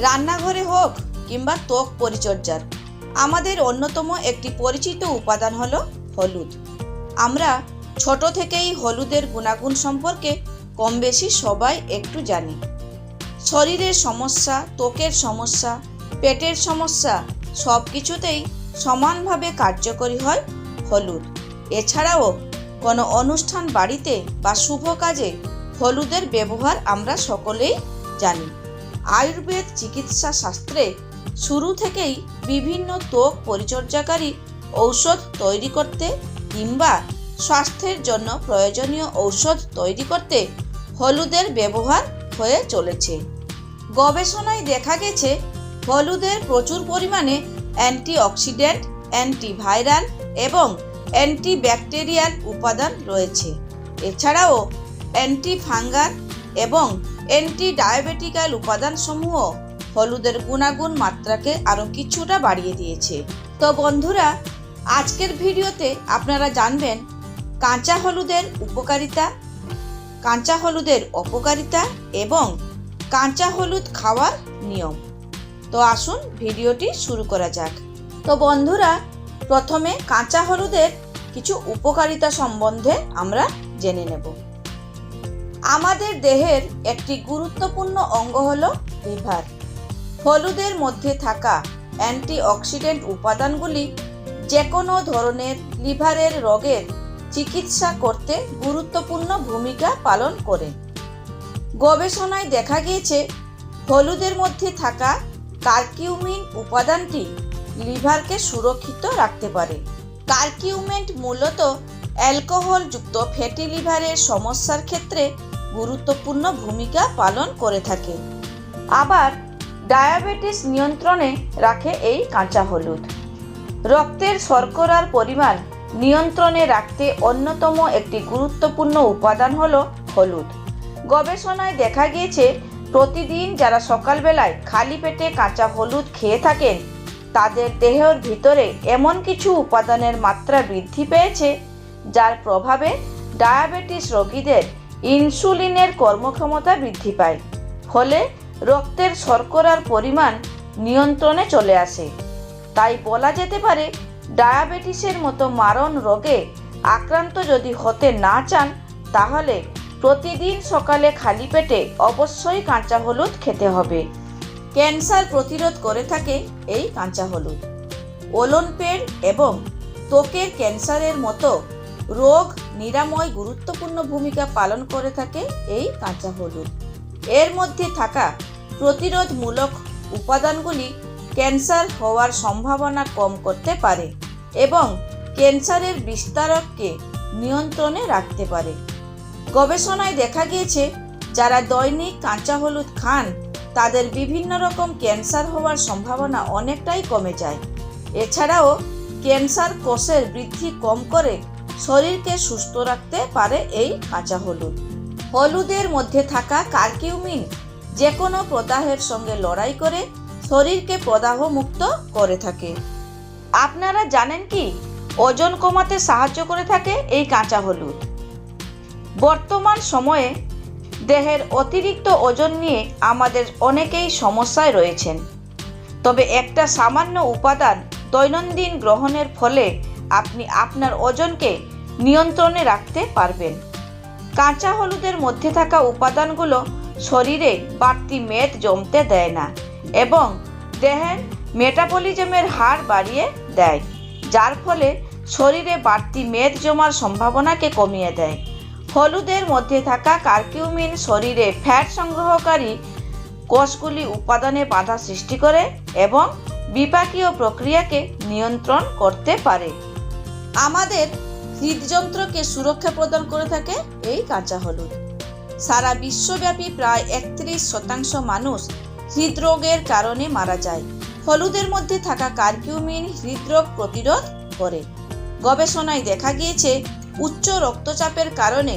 রান্নাঘরে হোক কিংবা ত্বক পরিচর্যার। আমাদের অন্যতম একটি পরিচিত উপাদান হলো হলুদ। আমরা ছোট থেকেই হলুদের গুণাগুণ সম্পর্কে কম বেশি সবাই একটু জানি। শরীরের সমস্যা, ত্বকের সমস্যা, পেটের সমস্যা সব কিছুতেই সমানভাবে কার্যকরী হয় হলুদ। এছাড়াও কোনো অনুষ্ঠান বাড়িতে বা শুভ কাজে হলুদের ব্যবহার আমরা সকলেই জানি। আয়ুর্বেদ চিকিৎসা শাস্ত্রে শুরু থেকেই বিভিন্ন ত্বক পরিচর্যাকারী ঔষধ তৈরি করতে কিংবা স্বাস্থ্যের জন্য প্রয়োজনীয় ঔষধ তৈরি করতে হলুদের ব্যবহার হয়ে চলেছে। গবেষণায় দেখা গেছে, হলুদের প্রচুর পরিমাণে অ্যান্টিঅক্সিডেন্ট, অ্যান্টিভাইরাল এবং অ্যান্টিব্যাকটেরিয়াল উপাদান রয়েছে। এছাড়াও অ্যান্টিফাঙ্গাল এবং অ্যান্টি ডায়াবেটিক্যাল উপাদানসমূহ হলুদের গুণাগুণ মাত্রাকে আরও কিছুটা বাড়িয়ে দিয়েছে। তো বন্ধুরা, আজকের ভিডিওতে আপনারা জানবেন কাঁচা হলুদের উপকারিতা, কাঁচা হলুদের অপকারিতা এবং কাঁচা হলুদ খাওয়ার নিয়ম। তো আসুন ভিডিওটি শুরু করা যাক। তো বন্ধুরা, প্রথমে কাঁচা হলুদের কিছু উপকারিতা সম্বন্ধে আমরা জেনে নেব। আমাদের দেহের একটি গুরুত্বপূর্ণ অঙ্গ হল লিভার। হলুদের মধ্যে থাকা অ্যান্টিঅক্সিডেন্ট উপাদানগুলি যে কোনো ধরনের লিভারের রোগের চিকিৎসা করতে গুরুত্বপূর্ণ ভূমিকা পালন করে। গবেষণায় দেখা গিয়েছে, হলুদের মধ্যে থাকা কার্কিউমিন উপাদানটি লিভারকে সুরক্ষিত রাখতে পারে। কার্কিউমেন্ট মূলত অ্যালকোহলযুক্ত ফ্যাটি লিভারের সমস্যার ক্ষেত্রে গুরুত্বপূর্ণ ভূমিকা পালন করে থাকে। আবার ডায়াবেটিস নিয়ন্ত্রণে রাখে এই কাঁচা হলুদ। রক্তের শর্করার পরিমাণ নিয়ন্ত্রণে রাখতে অন্যতম একটি গুরুত্বপূর্ণ উপাদান হল হলুদ। গবেষণায় দেখা গিয়েছে, প্রতিদিন যারা সকালবেলায় খালি পেটে কাঁচা হলুদ খেয়ে থাকেন, তাদের দেহের ভিতরে এমন কিছু উপাদানের মাত্রা বৃদ্ধি পেয়েছে, যার প্রভাবে ডায়াবেটিস রোগীদের ইনসুলিনের কর্মক্ষমতা বৃদ্ধি পায়, ফলে রক্তের শর্করার পরিমাণ নিয়ন্ত্রণে চলে আসে। তাই বলা যেতে পারে, ডায়াবেটিসের মতো মারণ রোগে আক্রান্ত যদি হতে না চান, তাহলে প্রতিদিন সকালে খালি পেটে অবশ্যই কাঁচা হলুদ খেতে হবে। ক্যান্সার প্রতিরোধ করে থাকে এই কাঁচা হলুদ। ওলনপেড় এবং ত্বকের ক্যান্সারের মতো রোগ নিরাময় গুরুত্বপূর্ণ ভূমিকা পালন করে থাকে এই কাঁচা হলুদ। এর মধ্যে থাকা প্রতিরোধমূলক উপাদানগুলি ক্যান্সার হওয়ার সম্ভাবনা কম করতে পারে এবং ক্যান্সারের বিস্তারককে নিয়ন্ত্রণে রাখতে পারে। গবেষণায় দেখা গিয়েছে, যারা দৈনিক কাঁচা হলুদ খান, তাদের বিভিন্ন রকম ক্যান্সার হওয়ার সম্ভাবনা অনেকটাই কমে যায়। এছাড়াও ক্যান্সার কোষের বৃদ্ধি কম করে শরীরকে সুস্থ রাখতে পারে এই কাঁচা হলুদ। হলুদের মধ্যে থাকা কার্কিউমিন যে কোনো প্রদাহের সঙ্গে লড়াই করে শরীরকে প্রদাহ মুক্ত করে থাকে। আপনারা জানেন কি? ওজন কমাতে সাহায্য করে থাকে এই কাঁচা হলুদ। বর্তমান সময়ে দেহের অতিরিক্ত ওজন নিয়ে আমাদের অনেকেই সমস্যায় রয়েছেন। তবে একটা সামান্য উপাদান দৈনন্দিন গ্রহণের ফলে আপনি আপনার ওজনকে নিয়ন্ত্রণে রাখতে পারবেন। কাঁচা হলুদের মধ্যে থাকা উপাদানগুলো শরীরে বাড়তি মেদ জমতে দেয় না এবং দেহের মেটাবলিজমের হার বাড়িয়ে দেয়, যার ফলে শরীরে বাড়তি মেদ জমার সম্ভাবনাকে কমিয়ে দেয়। হলুদের মধ্যে থাকা কার্কিউমিন শরীরে ফ্যাট সংগ্রহকারী কোষগুলি উপাদানে বাধা সৃষ্টি করে এবং বিপাকীয় প্রক্রিয়াকে নিয়ন্ত্রণ করতে পারে। আমাদের হৃদযন্ত্রকে সুরক্ষা প্রদান করে থাকে এই কাঁচা হলুদ সারা বিশ্বব্যাপী প্রায় একত্রিশ শতাংশ মানুষ হৃদরোগের কারণে মারা যায়। হলুদের মধ্যে থাকা কার্কিউমিন হৃদরোগ প্রতিরোধ করে। গবেষণায় দেখা গিয়েছে, উচ্চ রক্তচাপের কারণে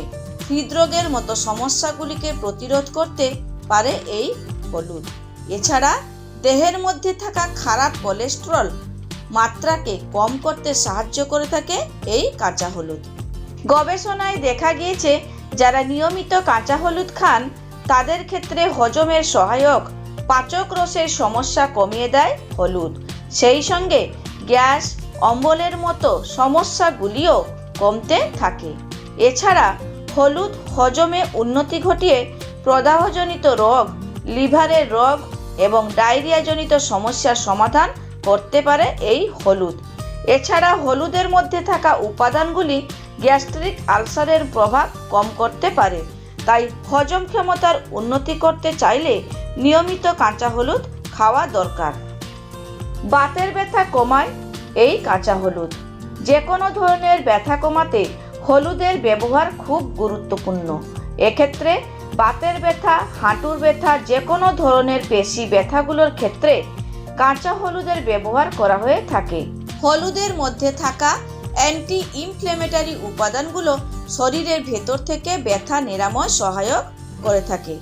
হৃদরোগের মতো সমস্যাগুলিকে প্রতিরোধ করতে পারে এই হলুদ। এছাড়া দেহের মধ্যে থাকা খারাপ কোলেস্টেরল মাত্রাকে কম করতে সাহায্য করে থাকে এই কাঁচা হলুদ। গবেষণায় দেখা গিয়েছে, যারা নিয়মিত কাঁচা হলুদ খান, তাদের ক্ষেত্রে হজমের সহায়ক পাচক রসের সমস্যা কমিয়ে দেয় হলুদ। সেই সঙ্গে গ্যাস, অম্বলের মতো সমস্যাগুলিও কমতে থাকে। এছাড়া হলুদ হজমে উন্নতি ঘটিয়ে প্রদাহজনিত রোগ, লিভারের রোগ এবং ডায়রিয়াজনিত সমস্যার সমাধান করতে পারে এই হলুদ। এছাড়া হলুদের মধ্যে থাকা উপাদানগুলি গ্যাস্ট্রিক আলসারের প্রভাব কম করতে পারে। তাই হজম ক্ষমতার উন্নতি করতে চাইলে নিয়মিত কাঁচা হলুদ খাওয়া দরকার। বাতের ব্যথা কমায় এই কাঁচা হলুদ। যে কোনো ধরনের ব্যথা কমাতে হলুদের ব্যবহার খুব গুরুত্বপূর্ণ। এক্ষেত্রে বাতের ব্যথা, হাঁটুর ব্যথা যে কোনো ধরনের পেশি ব্যথাগুলোর ক্ষেত্রে কাঁচা হলুদের ব্যবহার করা হয়ে থাকে। হলুদের মধ্যে থাকা অ্যান্টি ইনফ্লেমেটারি উপাদানগুলো শরীরের ভেতর থেকে ব্যথা, নিরাময়, সহায়ক করে থাকে।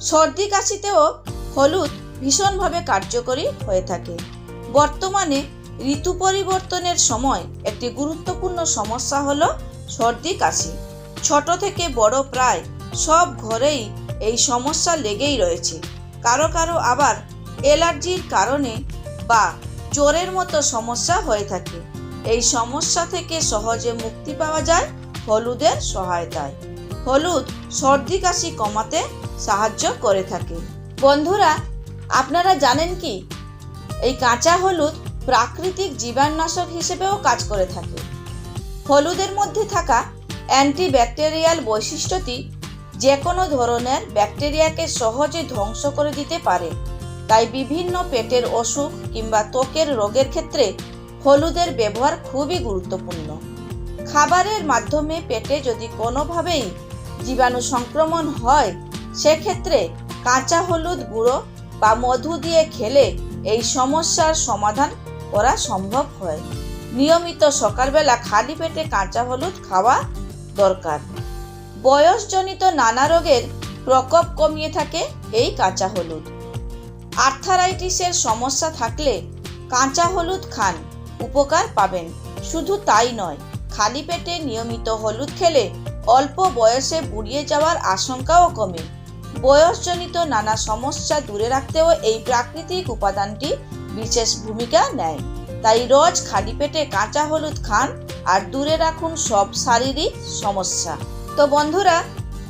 সর্দি, কাশিতেও হলুদ ভীষণভাবে কার্যকরী হয়ে থাকে। বর্তমানে ঋতু পরিবর্তনের সময় একটি গুরুত্বপূর্ণ সমস্যা হল সর্দি, কাশি। ছোট থেকে বড় প্রায় সব ঘরেই এই সমস্যা লেগেই রয়েছে। কারও কারও আবার অ্যালার্জির কারণে বা জ্বরের মতো সমস্যা হয়ে থাকে। এই সমস্যা থেকে সহজে মুক্তি পাওয়া যায় হলুদের সহায়তায়। হলুদ সর্দি কাশি কমাতে সাহায্য করে থাকে। বন্ধুরা, আপনারা জানেন কি? এই কাঁচা হলুদ প্রাকৃতিক জীবাণুনাশক হিসেবেও কাজ করে থাকে। হলুদের মধ্যে থাকা অ্যান্টিব্যাকটেরিয়াল বৈশিষ্ট্যটি যে কোনো ধরনের ব্যাকটেরিয়াকে সহজে ধ্বংস করে দিতে পারে। তাই বিভিন্ন পেটের অসুখ কিংবা ত্বকের রোগের ক্ষেত্রে হলুদের ব্যবহার খুবই গুরুত্বপূর্ণ। খাবারের মাধ্যমে পেটে যদি কোনোভাবেই জীবাণু সংক্রমণ হয়, সেক্ষেত্রে কাঁচা হলুদ গুঁড়ো বা মধু দিয়ে খেলে এই সমস্যার সমাধান করা সম্ভব হয়। নিয়মিত সকালবেলা খালি পেটে কাঁচা হলুদ খাওয়া দরকার। বয়সজনিত নানা রোগের প্রকোপ কমিয়ে থাকে এই কাঁচা হলুদ। আর্থারাইটিসের সমস্যা থাকলে কাঁচা হলুদ খান উপকার পাবেন। শুধু তাই নয়, খালি পেটে নিয়মিত হলুদ খেলে অল্প বয়সে বুড়িয়ে যাওয়ার আশঙ্কাও কমে। বয়সজনিত নানা সমস্যা দূরে রাখতেও এই প্রাকৃতিক উপাদানটি বিশেষ ভূমিকা নেয়। তাই রোজ খালি পেটে কাঁচা হলুদ খান আর দূরে রাখুন সব শারীরিক সমস্যা। তো বন্ধুরা,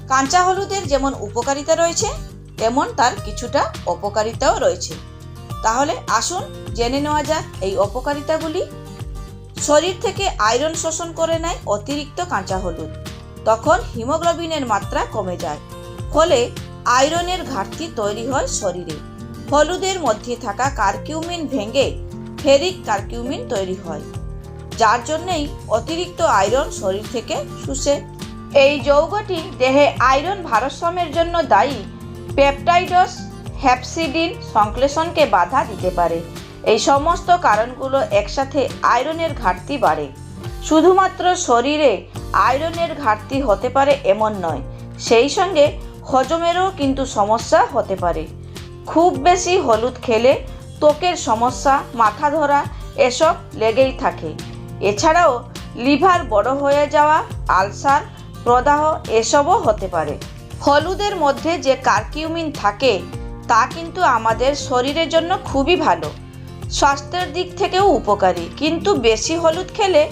কাঁচা হলুদের যেমন উপকারিতা রয়েছে তেমন তার কিছুটা অপকারিতাও রয়েছে। তাহলে আসুন জেনে নেওয়া যাক এই অপকারিতাগুলি। শরীর থেকে আয়রন শোষণ করে নেয় অতিরিক্ত কাঁচা হলুদ। তখন হিমোগ্লোবিনের মাত্রা কমে যায়। ফলে আয়রনের ঘাটতি তৈরি হয় শরীরে। হলুদের মধ্যে থাকা কার্কিউমিন ভেঙে ফেরিক কার্কিউমিন তৈরি হয়, যার জন্যেই অতিরিক্ত আয়রন শরীর থেকে শুষে। এই যৌগটি দেহে আয়রন ভারসাম্যের জন্য দায়ী পেপটাইডস, হ্যাপসিডিন সংশ্লেষণকে বাধা দিতে পারে। এই সমস্ত কারণগুলো একসাথে আয়রনের ঘাটতি বাড়ে। শুধুমাত্র শরীরে আয়রনের ঘাটতি হতে পারে এমন নয়, সেই সঙ্গে হজমেরও কিন্তু সমস্যা হতে পারে। খুব বেশি হলুদ খেলে ত্বকের সমস্যা, মাথা ধরা, এসব লেগেই থাকে। এছাড়াও লিভার বড় হয়ে যাওয়া, আলসার, প্রদাহ, এসবও হতে পারে। হলুদের মধ্যে যে কার্কিউমিন থাকে, তা কিন্তু আমাদের শরীরের জন্য খুবই ভালো। স্বাস্থ্যের দিক থেকেও উপকারী। কিন্তু বেশি হলুদ খেলে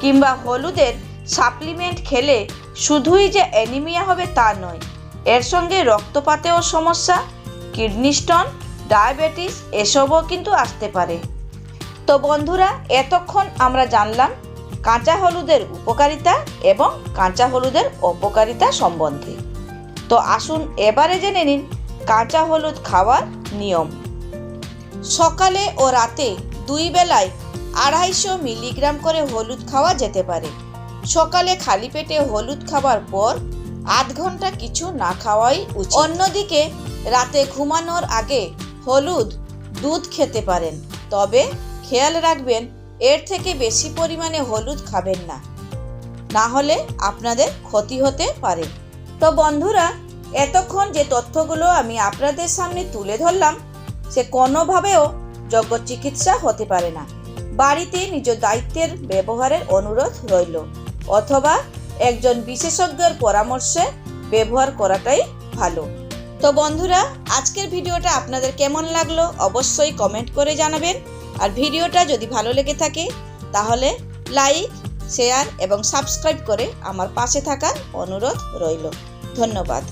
কিংবা হলুদের সাপ্লিমেন্ট খেলে শুধুই যে অ্যানিমিয়া হবে তা নয়, এর সঙ্গে রক্তপাতেও সমস্যা কিডনি স্টোন ডায়াবেটিস এসবও কিন্তু আসতে পারে। তো বন্ধুরা, এতক্ষণ আমরা জানলাম কাঁচা হলুদের উপকারিতা এবং কাঁচা হলুদের অপকারিতা সম্বন্ধে। তো আসুন এবারে জেনে নিন কাঁচা হলুদ খাওয়ার নিয়ম। সকালে ও রাতে দুই বেলায় আড়াইশো মিলিগ্রাম করে হলুদ খাওয়া যেতে পারে। সকালে খালি পেটে হলুদ খাবার পর আধ ঘণ্টা কিছু না খাওয়াই উচিত। অন্যদিকে রাতে ঘুমানোর আগে হলুদ, দুধ খেতে পারেন। তবে খেয়াল রাখবেন, এর থেকে বেশি পরিমাণে হলুদ খাবেন না। না হলে আপনাদের ক্ষতি হতে পারে। তো বন্ধুরা, এতক্ষণ যে তথ্যগুলো আমি আপনাদের সামনে তুলে ধরলাম, সে কোনোভাবেও যোগ্য চিকিৎসা হতে পারে না। বাড়িতে নিজ দায়িত্বের ব্যবহারের অনুরোধ রইল, অথবা একজন বিশেষজ্ঞের পরামর্শে ব্যবহার করাটাই ভালো। তো বন্ধুরা, আজকের ভিডিওটা আপনাদের কেমন লাগল অবশ্যই কমেন্ট করে জানাবেন, আর ভিডিওটা যদি ভালো লেগে থাকে, তাহলে লাইক শেয়ার এবং সাবস্ক্রাইব করে আমার পাশে থাকার অনুরোধ রইল। ধন্যবাদ।